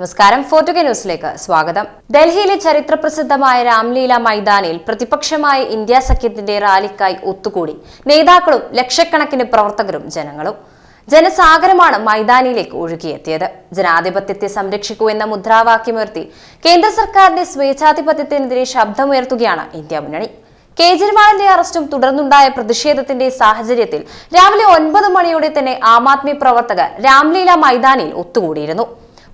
നമസ്കാരം ഫോർട്ടുഗ ന്യൂസിലേക്ക് സ്വാഗതം. ഡൽഹിയിലെ ചരിത്രപ്രസിദ്ധമായ രാംലീല മൈതാനിൽ പ്രതിപക്ഷമായ ഇന്ത്യ സഖ്യത്തിന്റെ റാലിക്കായി ഒത്തുകൂടി നേതാക്കളും ലക്ഷക്കണക്കിന് പ്രവർത്തകരും ജനങ്ങളും. ജനസാഗരമാണ് മൈതാനിയിലേക്ക് ഒഴുകിയെത്തിയത്. ജനാധിപത്യത്തെ സംരക്ഷിക്കൂ എന്ന മുദ്രാവാക്യമുയർത്തി കേന്ദ്ര സർക്കാരിന്റെ സ്വേച്ഛാധിപത്യത്തിനെതിരെ ശബ്ദമുയർത്തുകയാണ് ഇന്ത്യ മുന്നണി. കേജ്രിവാളിന്റെ അറസ്റ്റും തുടർന്നുണ്ടായ പ്രതിഷേധത്തിന്റെ സാഹചര്യത്തിൽ രാവിലെ ഒൻപത് മണിയോടെ തന്നെ ആം ആദ്മി പ്രവർത്തകർ രാംലീല മൈതാനിയിൽ ഒത്തുകൂടിയിരുന്നു.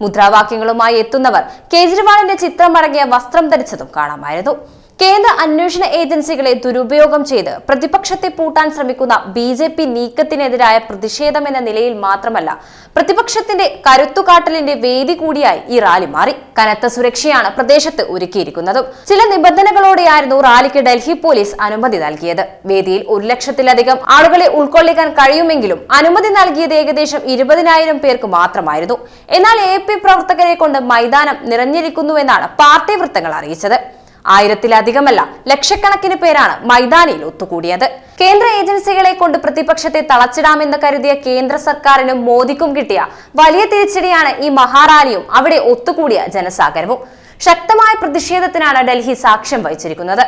മുദ്രാവാക്യങ്ങളുമായി എത്തുന്നവർ കേജ്രിവാളിന്റെ ചിത്രമടങ്ങിയ വസ്ത്രം ധരിച്ചതും കാണാമായിരുന്നു. കേന്ദ്ര അന്വേഷണ ഏജൻസികളെ ദുരുപയോഗം ചെയ്ത് പ്രതിപക്ഷത്തെ പൂട്ടാൻ ശ്രമിക്കുന്ന ബി ജെ പി നീക്കത്തിനെതിരായ പ്രതിഷേധം എന്ന നിലയിൽ മാത്രമല്ല പ്രതിപക്ഷത്തിന്റെ കരുത്തുകാട്ടലിന്റെ വേദി കൂടിയായി ഈ റാലി മാറി. കനത്ത സുരക്ഷയാണ് പ്രദേശത്ത് ഒരുക്കിയിരിക്കുന്നത്. ചില നിബന്ധനകളോടെയായിരുന്നു റാലിക്ക് ഡൽഹി പോലീസ് അനുമതി നൽകിയത്. വേദിയിൽ ഒരു ലക്ഷത്തിലധികം ആളുകളെ ഉൾക്കൊള്ളിക്കാൻ കഴിയുമെങ്കിലും അനുമതി നൽകിയത് ഏകദേശം ഇരുപതിനായിരം പേർക്ക് മാത്രമായിരുന്നു. എന്നാൽ എ പ്രവർത്തകരെ കൊണ്ട് മൈതാനം നിറഞ്ഞിരിക്കുന്നുവെന്നാണ് പാർട്ടി വൃത്തങ്ങൾ അറിയിച്ചത്. ആയിരത്തിലധികമല്ല ലക്ഷക്കണക്കിന് പേരാണ് മൈതാനിയിൽ ഒത്തുകൂടിയത്. കേന്ദ്ര ഏജൻസികളെ കൊണ്ട് പ്രതിപക്ഷത്തെ തളച്ചിടാമെന്ന് കരുതിയ കേന്ദ്ര സർക്കാരിനും മോദിക്കും കിട്ടിയ വലിയ തിരിച്ചടിയാണ് ഈ മഹാറാലിയും അവിടെ ഒത്തുകൂടിയ ജനസാഗരവും. ശക്തമായ പ്രതിഷേധത്തിനാണ് ഡൽഹി സാക്ഷ്യം വഹിച്ചിരിക്കുന്നത്.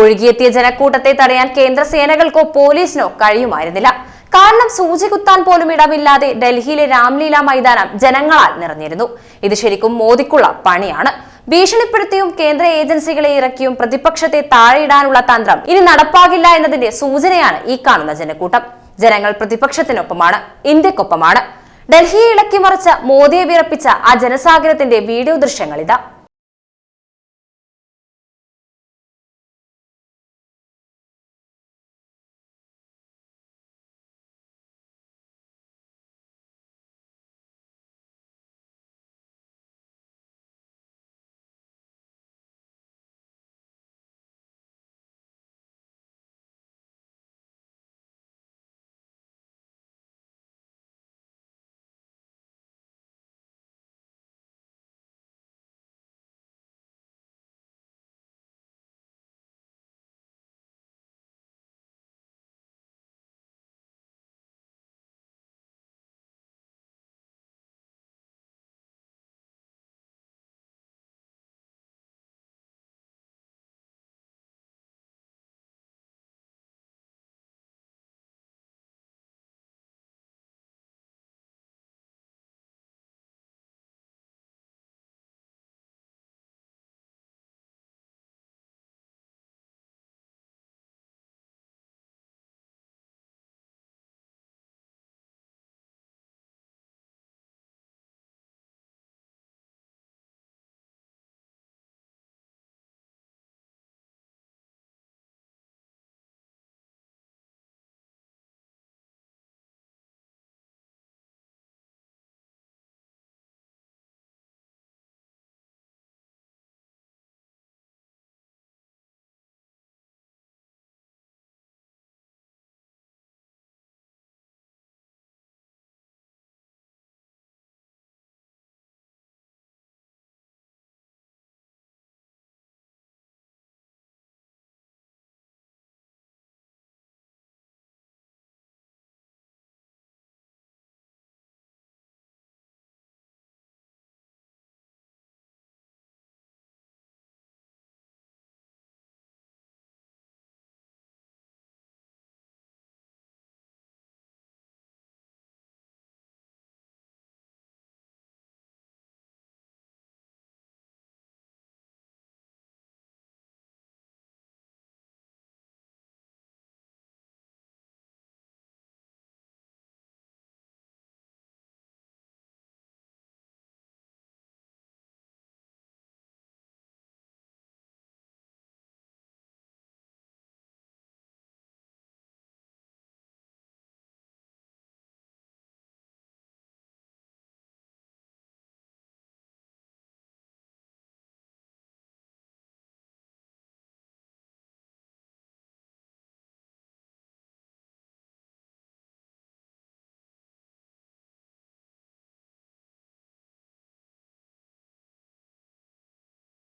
ഒഴുകിയെത്തിയ ജനക്കൂട്ടത്തെ തടയാൻ കേന്ദ്ര സേനകൾക്കോ പോലീസിനോ കഴിയുമായിരുന്നില്ല. കാരണം സൂചി കുത്താൻ പോലും ഇടമില്ലാതെ ഡൽഹിയിലെ രാംലീല മൈതാനം ജനങ്ങളാൽ നിറഞ്ഞിരുന്നു. ഇത് ശരിക്കും മോദിക്കുള്ള പണിയാണ്. ഭീഷണിപ്പെടുത്തിയും കേന്ദ്ര ഏജൻസികളെ ഇറക്കിയും പ്രതിപക്ഷത്തെ താഴെയിടാനുള്ള തന്ത്രം ഇനി നടപ്പാകില്ല എന്നതിന്റെ സൂചനയാണ് ഈ കാണുന്ന ജനക്കൂട്ടം. ജനങ്ങൾ പ്രതിപക്ഷത്തിനൊപ്പമാണ് ഇന്ത്യക്കൊപ്പമാണ്. ഡൽഹിയെ ഇളക്കി മറിച്ച മോദിയെ വിറപ്പിച്ച ആ ജനസാഗരത്തിന്റെ വീഡിയോ ദൃശ്യങ്ങൾ ഇതാ